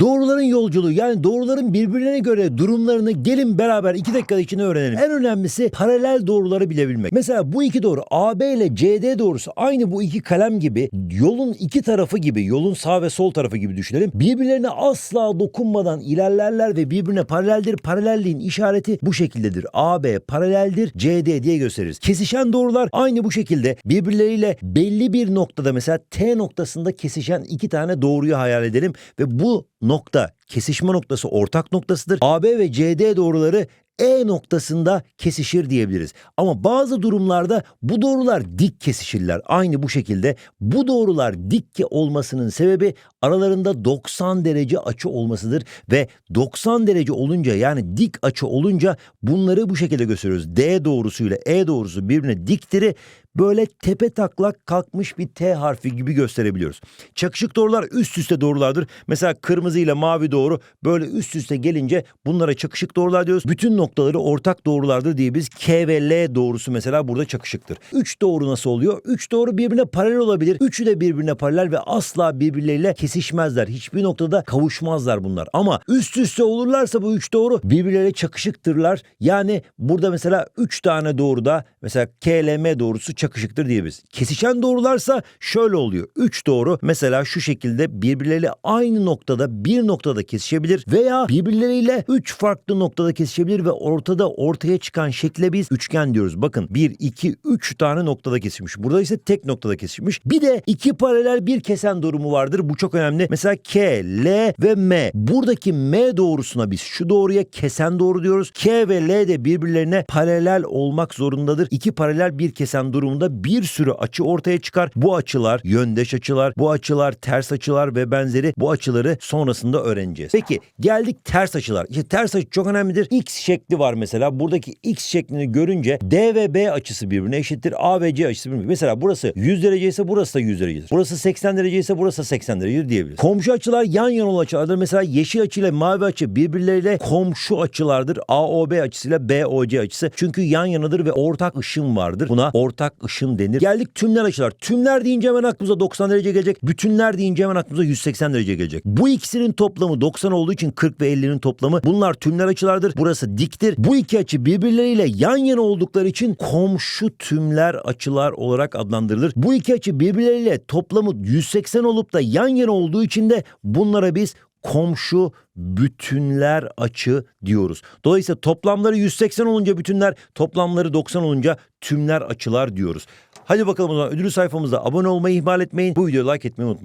Doğruların yolculuğu yani doğruların birbirine göre durumlarını gelin beraber iki dakika içinde öğrenelim. En önemlisi paralel doğruları bilebilmek. Mesela bu iki doğru AB ile CD doğrusu aynı bu iki kalem gibi yolun iki tarafı gibi yolun sağ ve sol tarafı gibi düşünelim. Birbirlerine asla dokunmadan ilerlerler ve birbirine paraleldir. Paralelliğin işareti bu şekildedir. AB paraleldir CD diye gösteririz. Kesişen doğrular aynı bu şekilde birbirleriyle belli bir noktada mesela T noktasında kesişen iki tane doğruyu hayal edelim ve bu nokta kesişme noktası ortak noktasıdır. AB ve CD doğruları E noktasında kesişir diyebiliriz. Ama bazı durumlarda bu doğrular dik kesişirler. Aynı bu şekilde bu doğrular dik ki olmasının sebebi aralarında 90 derece açı olmasıdır ve 90 derece olunca yani dik açı olunca bunları bu şekilde gösteriyoruz. D doğrusu ile E doğrusu birbirine diktir böyle tepe taklak kalkmış bir T harfi gibi gösterebiliyoruz. Çakışık doğrular üst üste doğrulardır. Mesela kırmızı ile mavi doğru böyle üst üste gelince bunlara çakışık doğrular diyoruz. Bütün noktaları ortak doğrulardır diye biz K ve L doğrusu mesela burada çakışıktır. Üç doğru nasıl oluyor? Üç doğru birbirine paralel olabilir. Üçü de birbirine paralel ve asla birbirleriyle kesişmezler. Hiçbir noktada kavuşmazlar bunlar. Ama üst üste olurlarsa bu üç doğru birbirleriyle çakışıktırlar. Yani burada mesela üç tane doğruda mesela K, L, M doğrusu çakışıktır diyebiliriz. Kesişen doğrularsa şöyle oluyor. Üç doğru mesela şu şekilde birbirleriyle aynı noktada bir noktada kesişebilir veya birbirleriyle üç farklı noktada kesişebilir ve ortada ortaya çıkan şekle biz üçgen diyoruz. Bakın 1, 2, 3 tane noktada kesişmiş. Burada ise tek noktada kesişmiş. Bir de iki paralel bir kesen durumu vardır. Bu çok önemli. Mesela K, L ve M. Buradaki M doğrusuna biz şu doğruya kesen doğru diyoruz. K ve L de birbirlerine paralel olmak zorundadır. İki paralel bir kesen durumunda bir sürü açı ortaya çıkar. Bu açılar yöndeş açılar, bu açılar ters açılar ve benzeri bu açıları sonrasında öğreneceğiz. Peki geldik ters açılar. İşte ters açı çok önemlidir. X şekli var mesela. Buradaki X şeklini görünce D ve B açısı birbirine eşittir. A ve C açısı birbirine. Mesela burası 100 derece ise burası da 100 derecedir. Burası 80 derece ise burası da 80 derecedir diyebiliriz. Komşu açılar yan yana olan açılardır. Mesela yeşil açı ile mavi açı birbirleriyle komşu açılardır. AOB açısıyla BOC açısı. Çünkü yan yanadır ve ortak ışın vardır. Buna ortak ışın denir. Geldik tümler açılar. Tümler deyince hemen aklımıza 90 derece gelecek. Bütünler deyince hemen aklımıza 180 derece gelecek. Bu ikisinin toplamı 90 olduğu için 40 ve 50'nin toplamı. Bunlar tümler açılardır. Burası diktir. Bu iki açı birbirleriyle yan yana oldukları için komşu tümler açılar olarak adlandırılır. Bu iki açı birbirleriyle toplamı 180 olup da yan yana olduğu için de bunlara biz komşu bütünler açı diyoruz. Dolayısıyla toplamları 180 olunca bütünler, toplamları 90 olunca tümler açılar diyoruz. Hadi bakalım o zaman ödülü sayfamıza abone olmayı ihmal etmeyin. Bu videoyu like etmeyi unutmayın.